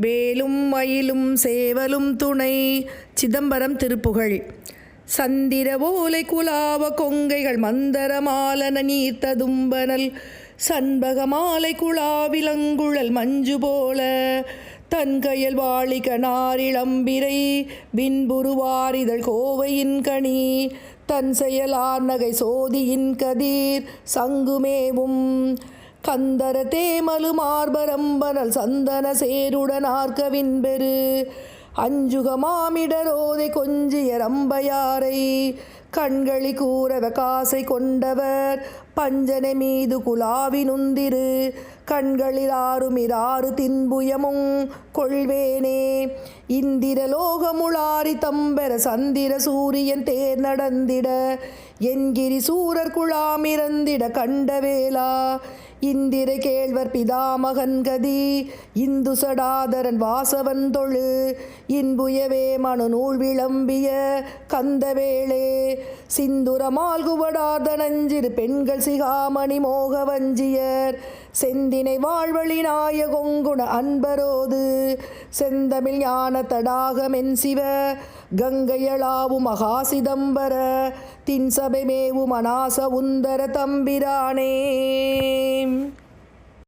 வேலும் மயிலும் சேவலும் துணை. சிதம்பரம் திருப்புகழ். சந்திர ஓலை குலாவ கொங்கைகள் மந்தர மாலன நீர்த்ததும்பனல் சண்பக மாலை குழாவிலங்குழல் மஞ்சு போல. தன்கையல் வாழிக நாரிளம்பிரை. பின்புருவாரிதழ் கோவையின் கனி. தன் செயலார் நகை சோதியின் கதிர். சங்குமேவும் கந்தர தேமலு மார்பரம்பனல் சந்தன சேருடன் ஆர்க்கவின் பெரு. அஞ்சுக மாமிடரோதை கொஞ்சிய ரம்பையாரை. கண்களி கூறவ காசை கொண்டவர் பஞ்சனை மீது குலாவினுந்திரு கண்களில் ஆறுமிராறு தின்புயமும் கொள்வேனே. இந்திரலோகமுளாரி தம்பர சந்திர சூரியன் தேர் நடந்திட என்கிரி சூரர் குழாமிறந்திட கண்டவேலா இந்திர கேழ்வர் பிதாமகன் கதி இந்து சடாதரன் வாசவன் தொழு. இன்புயவே மனு நூல் விளம்பிய கந்தவேளே சிந்துரமால் குவடாதனஞ்சிறு பெண்கள் சிகாமணி மோகவஞ்சியர். வஞ்சியர் செந்தினை வாழ்வழி நாயகொங்குண அன்பரோது. செந்தமிழ் ஞான தடாகமென் சிவ கங்கையளாவு மகா சிதம்பர தின்சபை மேவு மனாச உந்தர தம்பிரானே.